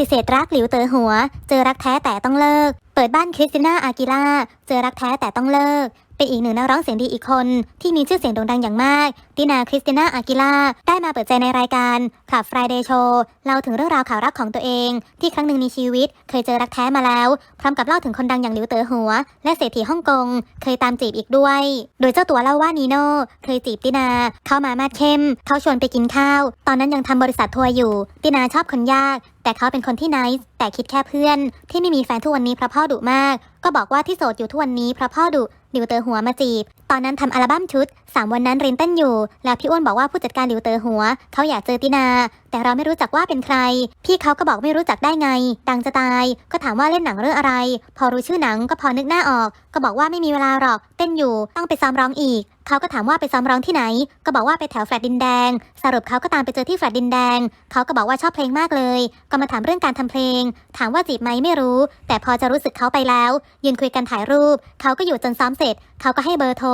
ฏิเสธรักหลิวเต๋อหัว เจอรักแท้แต่ต้องเลิก เปิดบ้านคริสติน่าอากิล่าเจอรักแท้แต่ต้องเลิก เป็นอีกหนึ่งนักร้องเสียงดีอีกคน ที่มีชื่อเสียงโด่งดังอย่างมากตินาคริสติน่าอากิล่าได้มาเปิดใจในรายการคลับ Friday Show เล่าถึงเรื่องราวข่าวรักของตัวเอง ที่ครั้งหนึ่งในชีวิต เคยเจอรักแท้มาแล้ว พร้อมกับเล่าถึงคนดังอย่างหลิวเต๋อหัว และเศรษฐีฮ่องกงเคยตามจีบอีกด้วย โดยเจ้าตัวเล่าว่านีโน่เคยจีบตินา เข้ามามาดเข้ม เขาชวนไปกินข้าว ตอนนั้นยังทำบริษัททัวร์อยู่ ตินาชอบคนยาก แต่เขาเป็นคนที่นิส์แต่คิดแค่เพื่อน ที่ไม่มีแฟนทุกวันนี้เพราะพ่อดุมาก ก็บอกว่าที่โสดอยู่ทุกวันนี้เพราะพ่อดุนิวเตอร์หัวมาจีบตอนนั้นทำอัลบั้มชุด 3 วันนั้นเรนเต้นอยู่ แล้วพี่อ้วนบอกว่าผู้จัดการหลิวเตอหัว เขาอยากเจอตินา แต่เราไม่รู้จักว่าเป็นใคร พี่เขาก็บอกไม่รู้จักได้ไง ดังจะตาย ก็ถามว่าเล่นหนังเรื่องอะไร พอรู้ชื่อหนังก็พอนึกหน้าออก ก็บอกว่าไม่มีเวลาหรอก เต้นอยู่ ต้องไปซ้อมร้องอีก เขาก็ถามว่าไปซ้อมร้องที่ไหน ก็บอกว่าไปแถวแฟลตดินแดง สรุปเขาก็ตามไปเจอที่แฟลตดินแดง เขาก็บอกว่าชอบเพลงมากเลย ก็มาถามเรื่องการทำเพลง ถามว่าจีบไหมไม่รู้ แต่พอจะรู้สึกเขาไปแล้ว ยืนคุยกันถ่ายรูป เขาก็อยู่จนซ้อมเสร็จเขาก็ให้เบอร์โทร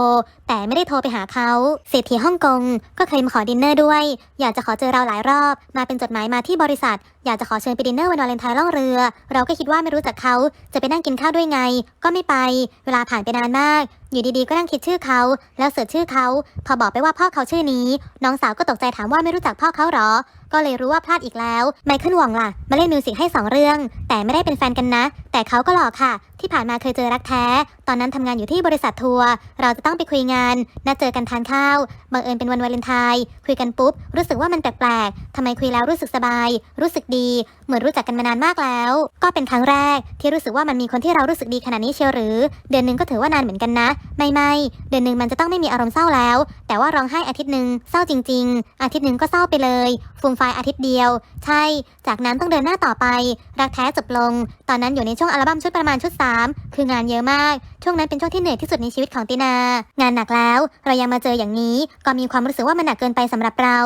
แต่ไม่ได้โทรไปหาเขาเศรษฐีฮ่องกง ก็เคยมาขอดินเนอร์ด้วย อยากจะขอเจอเราหลายรอบ มาเป็นจดหมายมาที่บริษัท อยากจะขอเชิญไปดินเนอร์วันวาเลนไทน์ล่องเรือ เราก็คิดว่าไม่รู้จักเขาจะไปนั่งกินข้าวด้วยไง ก็ไม่ไป เวลาผ่านไปนานมาก อยู่ดีๆ ก็นั่งคิดชื่อเขา แล้วเสิร์ชชื่อเขา พอบอกไปว่าพ่อเขาชื่อนี้ น้องสาวก็ตกใจถามว่าไม่รู้จักพ่อเขาหรอ ก็เลยรู้ว่าพลาดอีกแล้วไมเคิลหว่องล่ะ มาเล่นมิวสิกให้สองเรื่อง แต่ไม่ได้เป็นแฟนกันนะ แต่เขาก็หล่อค่ะ ที่ผ่านมาเคยเจอรักแท้ ตอนนั้นทำงานอยู่ที่บริษัททัวร์ เราจะต้องไปคุยงาน นัดเจอกันทานข้าว บังเอิญเป็นวันวาเลนไทน์คุยกันปุ๊บ รู้สึกว่ามันแปลกๆทำไมคุยแล้วรู้สึกสบาย รู้สึกดี เหมือนรู้จักกันมานานมากแล้ว ก็เป็นครั้งแรก ที่รู้สึกว่ามันมีคนที่เรารู้สึกดีขนาดนี้เชียวหรือ เดือนหนึ่งก็ถือว่านานเหมือนกันนะไม่ไม่เดือนหนึ่งมันจะต้องไม่มีอารมณ์เศร้าแล้ว แต่ว่าร้องไห้อาทิตย์หนึ่งเศร้าจริง ๆ อาทิตย์หนึ่งก็เศร้าไปเลยฟูมไฟอาทิตย์เดียว ใช่ จากนั้นต้องเดินหน้าต่อไป รักแท้จบลง ตอนนั้นอยู่ในช่วงอัลบั้มชุดประมาณชุด 3 คืองานเยอะมาก ช่วงนั้นเป็นช่วงที่เหนื่อยที่สุดในชีวิตของตินา งานหนักแล้ว เรายังมาเจออย่างนี้ ก็มีความรู้สึกว่ามันหนักเกินไปสำหรับเรา